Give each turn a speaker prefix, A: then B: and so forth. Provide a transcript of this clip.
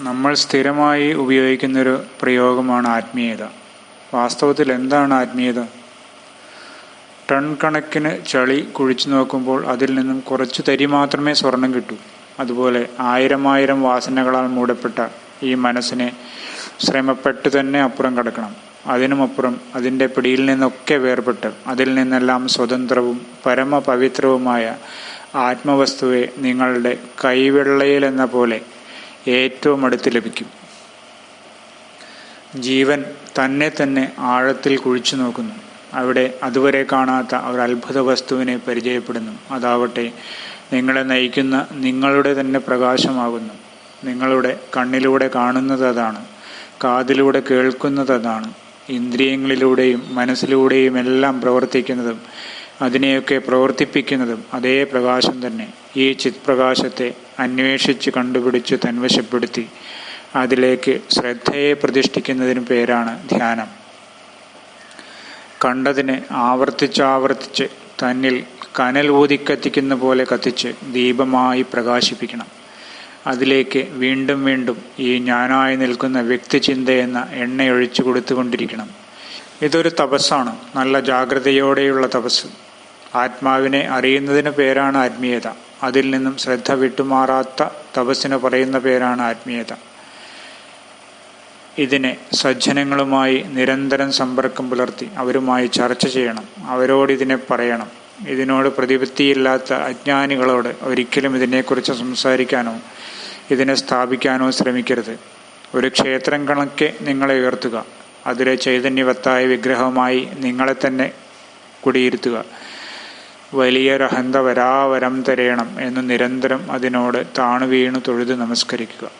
A: നമ്മൾ സ്ഥിരമായി ഉപയോഗിക്കുന്നൊരു പ്രയോഗമാണ് ആത്മീയത. വാസ്തവത്തിൽ എന്താണ് ആത്മീയത? ടൺ കണക്കിന് ചളി കുഴിച്ചു നോക്കുമ്പോൾ അതിൽ നിന്നും കുറച്ച് തരി മാത്രമേ സ്വർണം കിട്ടൂ. അതുപോലെ ആയിരം ആയിരം വാസനകളാൽ മൂടപ്പെട്ട ഈ മനസ്സിനെ ശ്രമപ്പെട്ട് തന്നെ അപ്പുറം കടക്കണം. അതിനുമപ്പുറം അതിന്റെ പിടിയിൽ നിന്നൊക്കെ വേർപെട്ട് അതിൽ നിന്നെല്ലാം സ്വതന്ത്രവും പരമപവിത്രവുമായ ആത്മവസ്തുവെ നിങ്ങളുടെ കൈവെള്ളയിലെന്ന പോലെ ഏറ്റവും അടുത്ത് ലഭിക്കും. ജീവൻ തന്നെ തന്നെ ആഴത്തിൽ കുഴിച്ചു നോക്കുന്നു. അവിടെ അതുവരെ കാണാത്ത ഒരു അത്ഭുത വസ്തുവിനെ പരിചയപ്പെടുന്നു. അതാവട്ടെ നിങ്ങളെ നയിക്കുന്ന നിങ്ങളുടെ തന്നെ പ്രകാശമാകുന്നു. നിങ്ങളുടെ കണ്ണിലൂടെ കാണുന്നത് അതാണ്. കാതിലൂടെ കേൾക്കുന്നത് അതാണ്. ഇന്ദ്രിയങ്ങളിലൂടെയും മനസ്സിലൂടെയും എല്ലാം പ്രവർത്തിക്കുന്നതും അതിനെയൊക്കെ പ്രവർത്തിപ്പിക്കുന്നതും അതേ പ്രകാശം തന്നെ. ഈ ചിത്പ്രകാശത്തെ അന്വേഷിച്ച് കണ്ടുപിടിച്ച് തന്വശപ്പെടുത്തി അതിലേക്ക് ശ്രദ്ധയെ പ്രതിഷ്ഠിക്കുന്നതിന് പേരാണ് ധ്യാനം. കണ്ടതിനെ ആവർത്തിച്ചാവർത്തിച്ച് തന്നിൽ കനൽ ഊതിക്കത്തിക്കുന്ന പോലെ കത്തിച്ച് ദീപമായി പ്രകാശിപ്പിക്കണം. അതിലേക്ക് വീണ്ടും വീണ്ടും ഈ ഞാനായി നിൽക്കുന്ന വ്യക്തിചിന്ത എന്ന എണ്ണയൊഴിച്ചു കൊടുത്തുകൊണ്ടിരിക്കണം. ഇതൊരു തപസ്സാണ്. നല്ല ജാഗ്രതയോടെയുള്ള തപസ് ആത്മാവിനെ അറിയുന്നതിന് പേരാണ് ആത്മീയത. അതിൽ നിന്നും ശ്രദ്ധ വിട്ടുമാറാത്ത തപസ്സിന് പറയുന്ന പേരാണ് ആത്മീയത. ഇതിനെ സജ്ജനങ്ങളുമായി നിരന്തരം സമ്പർക്കം പുലർത്തി അവരുമായി ചർച്ച ചെയ്യണം. അവരോട് ഇതിനെ പറയണം. ഇതിനോട് പ്രതിപത്തിയില്ലാത്ത അജ്ഞാനികളോട് ഒരിക്കലും ഇതിനെക്കുറിച്ച് സംസാരിക്കാനോ ഇതിനെ സ്ഥാപിക്കാനോ ശ്രമിക്കരുത്. ഒരു ക്ഷേത്രം കണക്കെ നിങ്ങളെ ഉയർത്തുക. അതിലെ ചൈതന്യവത്തായ വിഗ്രഹമായി നിങ്ങളെ തന്നെ കുടിയിരുത്തുക. വലിയൊരഹന്ത വരാവരം തരേണം എന്ന് നിരന്തരം അതിനോട് താണുവീണു തൊഴുത് നമസ്കരിക്കുക.